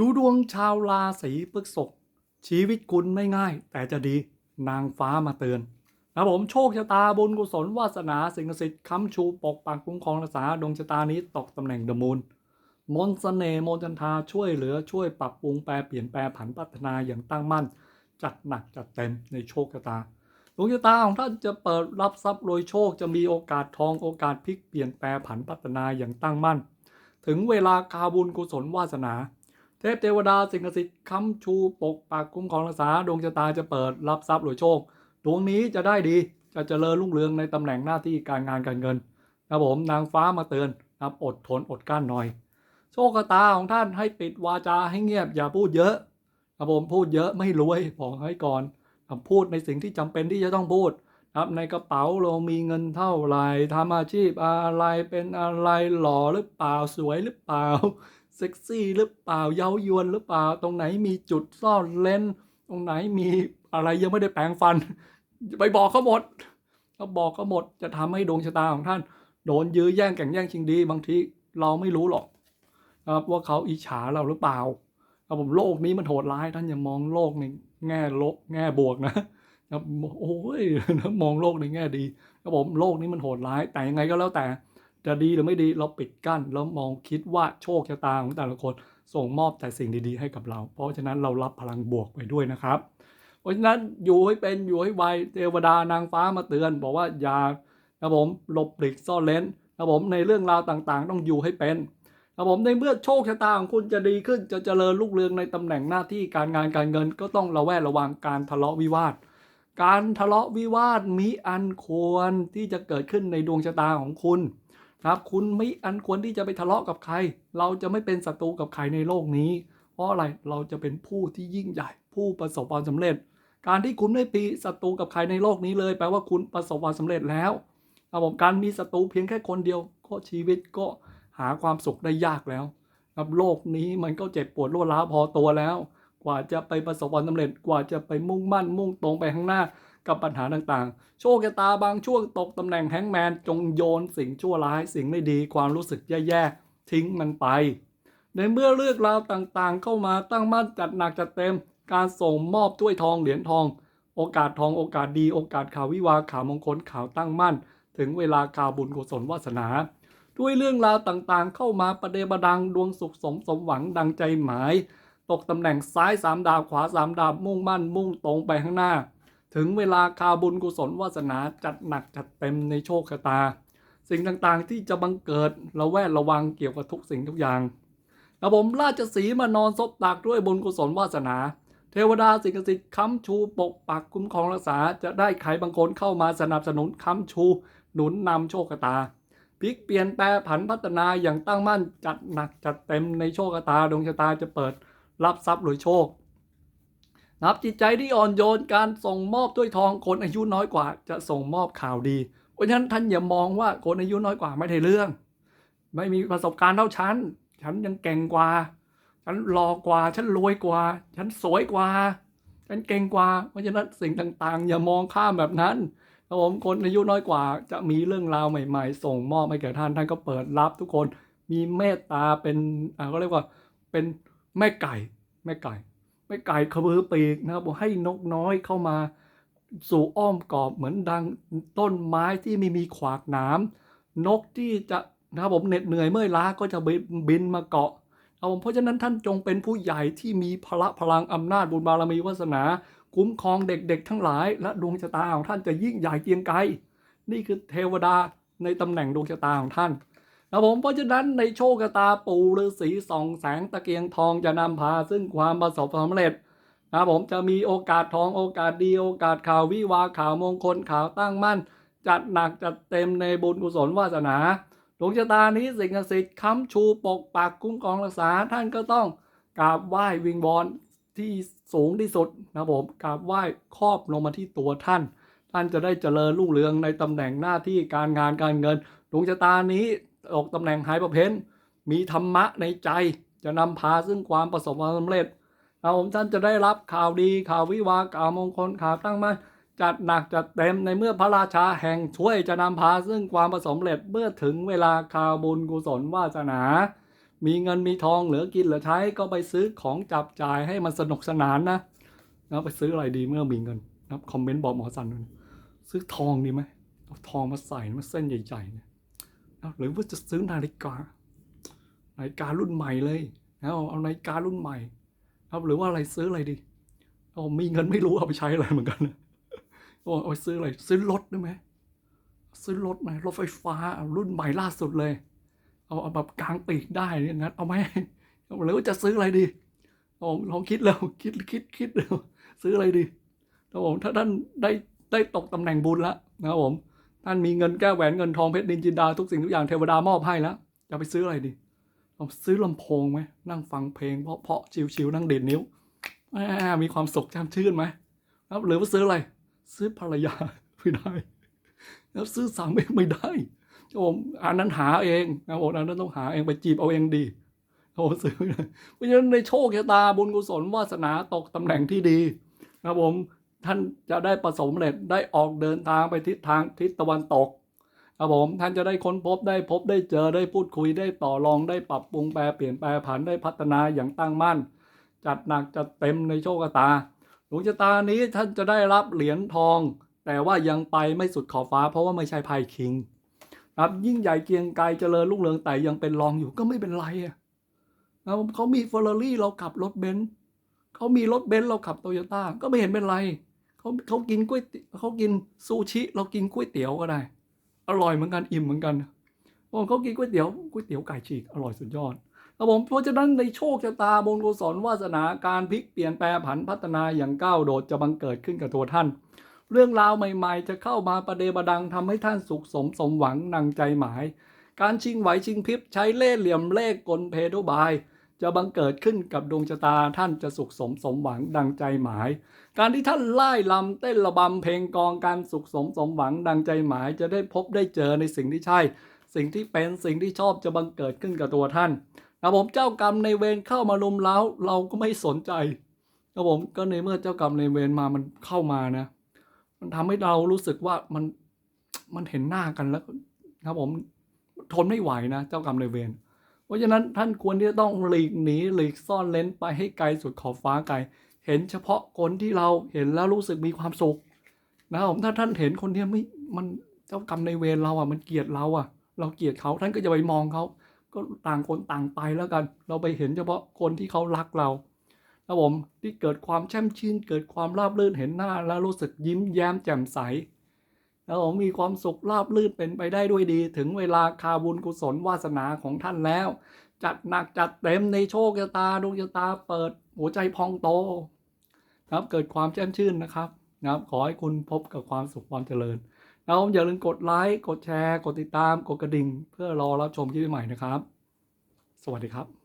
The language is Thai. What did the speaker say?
ดูดวงชาวราศีพฤษภชีวิตคุณไม่ง่าย แต่จะดีนางฟ้ามาเตือนนะผมโชคชะตาบุญกุศลวาสนาสิ่งศักดิ์สิทธิ์ค้ำชูปกปักคุ้มครองรักษาดวงชะตานี้ตกตำแหน่งเดมูนมนต์เสน่ห์มนจันทาช่วยเหลือช่วยปรับปรุงแปลเปลี่ยนแปลผันพัฒนาอย่างตั้งมั่น จัดหนักจัดเต็มในโชคชะตาดวงชะตาของท่านจะเปิดรับทรัพย์โดยโชคจะมีโอกาสทองโอกาสพลิกเปลี่ยนแปลผันพัฒนาอย่างตั้งมั่น ถึงเวลาคาบุญกุศลวาสนา เทพเทวดาสิ่งศักดิ์สิทธิ์ค้ำชูปกปักคุ้มครองรักษาดวงชะตาจะเปิดรับทรัพย์โดยโชค ดวงนี้จะได้ดีจะเจริญรุ่งเรืองในตำแหน่งหน้าที่การงานการเงินนะผมนางฟ้ามาเตือนนะอดทนอดกลั้นหน่อย โชคชะตาของท่านให้ปิดวาจาให้เงียบอย่าพูดเยอะครับผมพูดเยอะไม่รวยบอกให้ก่อนครับพูดในสิ่งที่จำเป็นที่จะต้องพูดครับในกระเป๋าเรามีเงินเท่าไหร่ทำอาชีพอะไรเป็นอะไรหล่อหรือเปล่าสวยหรือเปล่า เซ็กซี่หรือเปล่าเย้ายวนหรือเปล่า ตรงไหนมีจุดซ่อนเลนตรงไหนมีอะไรยังไม่ได้แปรงฟัน ไปบอกเขาหมดเขาบอกเขาหมดจะทำให้ดวงชะตาของท่าน โดนยื้อแย่งแข่งแย่งชิงดี บางทีเราไม่รู้หรอกนะครับว่าเขาอิจฉาเราหรือเปล่าครับผมโลกนี้มันโหดร้ายท่านอย่ามองโลกในแง่ลบแง่บวกนะครับโอ้ยมองโลกในแง่ดีครับผมโลกนี้มันโหดร้ายแต่ยังไงก็แล้วแต่ จะดีหรือไม่ดีเราปิดกั้นแล้วมองคิดว่าโชคชะตาของแต่ละคนส่งมอบแต่สิ่งดีๆให้กับเรา เพราะฉะนั้นเรารับพลังบวกไปด้วยนะครับ เพราะฉะนั้นอยู่ให้เป็นอยู่ให้ไวเทวดานางฟ้ามาเตือน บอกว่าอย่าครับผมหลบหลีกซ่อนเลนครับผมในเรื่องราวต่างๆ ต้องอยู่ให้เป็นครับผมในเมื่อโชคชะตาของคุณจะดีขึ้นจะเจริญรุ่งเรืองในตำแหน่งหน้าที่การงานการเงินก็ต้องระแวดระวังการทะเลาะวิวาท การทะเลาะวิวาทมีอันควรที่จะเกิดขึ้นในดวงชะตาของคุณ ครับคุณไม่อันควรที่จะไปทะเลาะกับใคร เราจะไม่เป็นศัตรูกับใครในโลกนี้ เพราะอะไรเราจะเป็นผู้ที่ยิ่งใหญ่ ผู้ประสบความสำเร็จ การที่คุณไม่ปีศัตรูกับใครในโลกนี้เลย แปลว่าคุณประสบความสำเร็จแล้วครับผมการมีศัตรูเพียงแค่คนเดียว ก็ชีวิตก็หาความสุขได้ยากแล้วครับโลกนี้มันก็เจ็บปวดรวดร้าวพอตัวแล้ว กว่าจะไปประสบความสำเร็จกว่าจะไปมุ่งมั่นมุ่งตรงไปข้างหน้า กับปัญหาต่างๆ โชคชะตาบางช่วงตกตำแหน่งแฮงแมนจงโยนสิ่งชั่วร้ายสิ่งไม่ดีความรู้สึกแย่ๆ ทิ้งมันไป ในเมื่อเรื่องราวต่างๆ เข้ามาตั้งมั่นจัดหนักจัดเต็ม การส่งมอบถ้วยทองเหรียญทอง โอกาสทองโอกาสดีโอกาสข่าววิวาข่าวมงคลข่าวตั้งมั่น ถึงเวลาข่าวบุญกุศลวาสนาด้วยเรื่องราวต่างๆ เข้ามาประเดประดังดวงสุขสมสมหวังดังใจหมาย ตกตำแหน่งซ้ายสามดาวขวาสามดาวมุ่งมั่นมุ่งตรงไปข้างหน้า ถึงเวลาคาบุญกุศลวาสนาจัดหนักจัดเต็มในโชคชะตา สิ่งต่างๆที่จะบังเกิดเระแวดระวังเกี่ยวกับทุกสิ่งทุกอย่างกระผมราชสีมานอนซบตักด้วยบุญกุศลวาสนา เทวดาสิ่งศักดิ์สิทธิ์ค้ำชูปกปักคุ้มครองรักษาจะได้ใครบางคนเข้ามาสนับสนุนค้ำชู หนุนนำโชคชะตาพลิกเปลี่ยนแปลผันพัฒนาอย่างตั้งมั่นจัดหนักจัดเต็มในโชคชะตาดวงชะตาจะเปิด รับทรัพย์หรือโชค นับจิตใจที่อ่อนโยนการส่งมอบด้วยทองคนอายุน้อยกว่า จะส่งมอบข่าวดี เพราะฉะนั้นท่านอย่ามองว่าคนอายุน้อยกว่าไม่ได้เรื่อง ไม่มีประสบการณ์เท่าฉัน ฉันยังเก่งกว่า ฉันหล่อกว่า ฉันรวยกว่า ฉันสวยกว่า ฉันเก่งกว่า เพราะฉะนั้นสิ่งต่างๆ อย่ามองข้ามแบบนั้นครับผมคนอายุน้อยกว่า จะมีเรื่องราวใหม่ๆ ส่งมอบให้แก่ท่านท่านก็เปิดรับทุกคนมีเมตตาเป็นอ่าก็เรียกว่าเป็นแม่ไก่แม่ไก่ ไม่ไก่ขบือปีกนะครับให้นกน้อยเข้ามาสู่อ้อมกอบเหมือนดังต้นไม้ที่ไม่มีขวากหนามนกที่จะนะครับผมเหน็ดเหนื่อยเมื่อยล้าก็จะบินบนมาเกาะครับผมเพราะฉะนั้นท่านจงเป็นผู้ใหญ่ที่มีพละพลังอำนาจบุญบารมีวาสนา คุ้มครองเด็กๆ ทั้งหลาย และดวงชะตาของท่านจะยิ่งใหญ่เกียงไกรนี่คือเทวดาในตำแหน่งดวงชะตาของท่าน ครับผมเพราะฉะนั้นในโชคชะตาปู่ฤาษีสองแสงตะเกียงทองจะนำพาซึ่งความประสบความสำเร็จนะผมจะมีโอกาสทองโอกาสดีโอกาสข่าววิวาข่าวมงคลข่าวตั้งมั่น จัดหนักจัดเต็มในบุญกุศลวาสนาดวงชะตานี้สิ่งศักดิ์สิทธิ์ค้ำชูปกปักคุ้มครองรักษาท่านก็ต้องกราบไหว้วิงวอนที่สูงที่สุดนะผมกราบไหว้ครอบลงมาที่ตัวท่าน ท่านจะได้เจริญรุ่งเรืองในตำแหน่งหน้าที่การงานการเงินดวงชะตานี้ ตกตำแหน่งหายประเพนมีธรรมะในใจ จะนำพาซึ่งความประสบความสำเร็จเราผมท่านจะได้รับข่าวดีข่าววิวาข่าวมงคลข่าวตั้งมั่นจัดหนักจัดเต็มในเมื่อพระราชาแห่งช่วยจะนำพาซึ่งความประสบความสำเร็จเมื่อถึงเวลาข่าวบุญกุศลวาสนา มีเงินมีทองเหลือกินเหลือใช้ก็ไปซื้อของจับจ่ายให้มันสนุกสนานนะนะไปซื้ออะไรดีเมื่อมีเงินนะคอมเมนต์บอกหมอสันซื้อทองดีไหมเอาทองมาใส่มาเส้นใหญ่ๆเนี่ย หรือว่าจะซื้อนาฬิกา นาฬิการุ่นใหม่เลยนะเอาเอานาฬิการุ่นใหม่ ครับหรือว่าอะไรซื้ออะไรดีเอามีเงินไม่รู้เอาไปใช้อะไรเหมือนกันเอาเอาไปซื้ออะไรซื้อรถได้ไหมซื้อรถไหมรถไฟฟ้าเอารุ่นใหม่ล่าสุดเลย เอาเอาแบบกลางปีกได้เนี่ยงั้นเอาไหมหรือว่าจะซื้ออะไรดีลองลองคิดแล้วคิดคิดคิดแล้วซื้ออะไรดีครับผมถ้าท่านได้ได้ตกตำแหน่งบุญแล้วนะครับผม ท่านมีเงินแก้วแหวนเงินทองเพชรดินจินดาทุกสิ่งทุกอย่างเทวดามอบให้แล้วจะไปซื้ออะไรดีเอาซื้อลำโพงไหมนั่งฟังเพลงเพาะเพราะชิวๆนั่งเด็ดนิ้วมีความสุขแจ่มชื่นไหมหรือว่าซื้ออะไร ซื้อภรรยาไม่ได้ แล้วซื้อสามีไม่ได้ครับผมอันนั้นหาเองนะครับผมอันนั้นต้องหาเองไปจีบเอาเองดีครับผมซื้อไม่ได้เพราะฉะนั้นในโชคชะตาบุญกุศลวาสนาตกตำแหน่งที่ดีนะผม ท่านจะได้ประสบความเร็จได้ออกเดินทางไปทิศทางทิศตะวันตกครับผมท่านจะได้ค้นพบได้พบได้เจอได้พูดคุยได้ต่อรองได้ปรับปรุงแปลเปลี่ยนแปลผันได้พัฒนาอย่างตั้งมั่น จัดหนักจัดเต็มในโชคชะตาดวงชะตานี้ท่านจะได้รับเหรียญทอง แต่ว่ายังไปไม่สุดขอบฟ้า เพราะว่าไม่ใช่ไพ่คิงครับยิ่งใหญ่เกียงไกรเจริญรุ่งเรืองแต่ยังเป็นรองอยู่ก็ไม่เป็นไรอะนะครับเขามีเฟอร์รารี่เราขับรถเบนซ์เขามีรถเบนซ์เราขับโตโยต้าก็ไม่เห็นเป็นไร เขาเขากินก๋วยเขากินซูชิ เรากินก๋วยเตี๋ยวก็ได้ อร่อยเหมือนกันอิ่มเหมือนกันโอ้เขากินก๋วยเตี๋ยวก๋วยเตี๋ยวไก่ฉีกอร่อยสุดยอดครับผมเพราะฉะนั้นในโชคชะตาบุญกุศลวาสนาการพลิกเปลี่ยนแปลผันพัฒนาอย่างก้าวโดดจะบังเกิดขึ้นกับตัวท่าน เรื่องราวใหม่ๆ จะเข้ามาประเดประดังทำให้ท่านสุขสมสมหวังนังใจหมาย การชิงไหวชิงพริบใช้เล่ห์เหลี่ยมเล่กลเพโดบาย จะบังเกิดขึ้นกับดวงชะตาท่านจะสุขสมสมหวังดังใจหมาย การที่ท่านไล่ลำเต้นระบำเพลงกองการสุขสมสมหวังดังใจหมาย จะได้พบได้เจอในสิ่งที่ใช่ สิ่งที่เป็นสิ่งที่ชอบจะบังเกิดขึ้นกับตัวท่านนะผมเจ้ากรรมในเวรเข้ามาลุมเล้าเราก็ไม่สนใจนะผมก็ในเมื่อเจ้ากรรมในเวรมามันเข้ามานะ มันทำให้เรารู้สึกว่ามันมันเห็นหน้ากันแล้วครับผมทนไม่ไหวนะ เจ้ากรรมในเวร เพราะฉะนั้นท่านควรที่จะต้องหลีกหนีหลีกซ่อนเลนไปให้ไกลสุดขอบฟ้าไกล เห็นเฉพาะคนที่เราเห็นแล้วรู้สึกมีความสุขนะครับผมถ้าท่านเห็นคนเนี้ยไม่มันเจ้ากรรมในเวรเราอะมันเกลียดเราอะ เราเกลียดเขาท่านก็จะไปมองเขาก็ต่างคนต่างไปแล้วกัน เราไปเห็นเฉพาะคนที่เขารักเราครับผมที่เกิดความแช่มชื่น เกิดความราบรื่นเห็นหน้าแล้วรู้สึกยิ้มแย้มแจ่มใส แล้วผมมีความสุขราบรื่นเป็นไปได้ด้วยดี ถึงเวลาคาบุญกุศลวาสนาของท่านแล้ว จัดหนักจัดเต็มในโชคชะตาดวงชะตาเปิดหัวใจพองโตครับเกิดความแช่มชื่นนะครับนะครับขอให้คุณพบกับความสุขความเจริญแล้วอย่าลืมกดไลค์กดแชร์ กดติดตามกดกระดิ่ง เพื่อรอรับชมคลิปใหม่นะครับ สวัสดีครับ